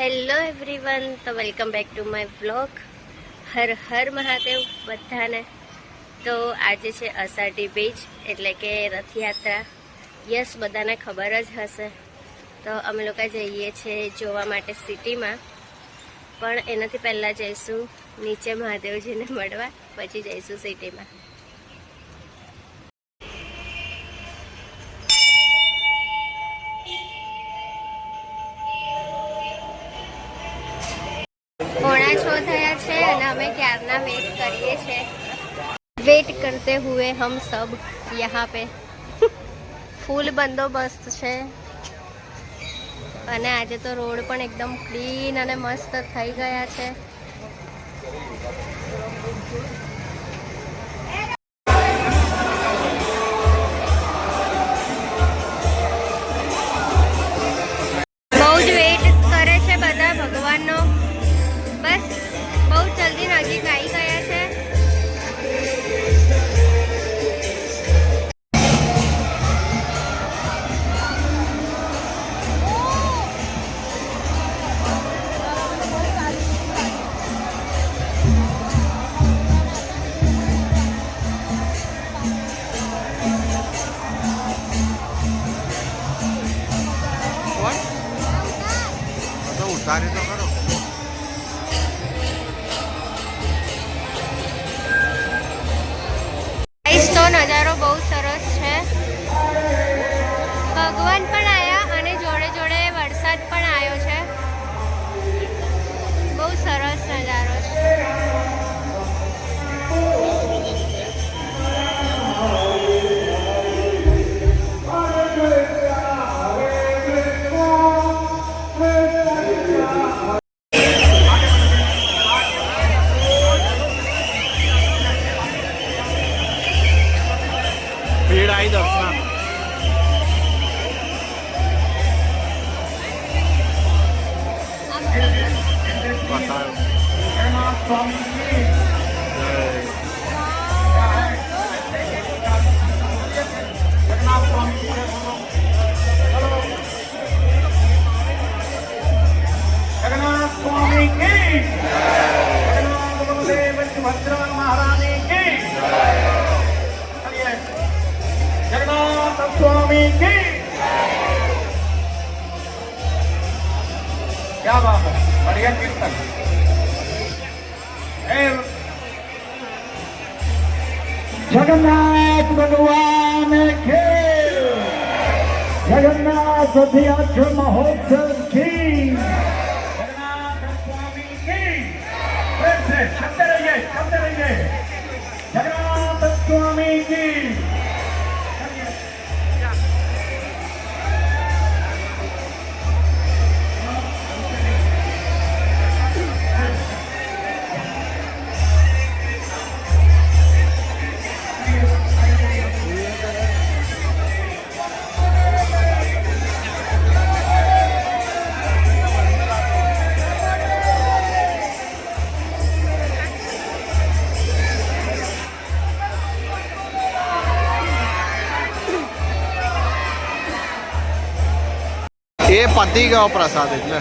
Hello everyone તો welcome back to my vlog Har Har Mahadev બધાને. તો આજે છે અષાઢી બીજ, એટલે કે રથયાત્રા. યસ બધાને ખબર જ હશે. તો અમે લોકો જઈએ છીએ જોવા માટે સિટીમાં. પણ એનાથી પહેલાં જઈશું નીચે મહાદેવજીને મળવા, પછી જઈશું સિટીમાં. છ અને અમે ક્યારના વેટ કરીએ છીએ વેટ કરતે હુએ હમ સબ યહાં પે. ફૂલ બંદોબસ્ત છે. અને આજે તો રોડ પણ એકદમ ક્લીન અને મસ્ત થઈ ગયા છે. ઉતારી તો કરો. તો स्वामी की क्या बात है बढ़िया कीर्तन Jagannath Bhagwan Ki Jagannath Diyatra Mahotsav Ki ఏ పత్తిగా ప్రసాద్ ఇట్లా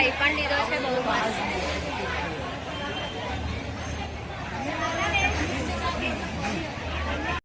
ભાઈ પણ લીધો છે બહુ મસ્ત.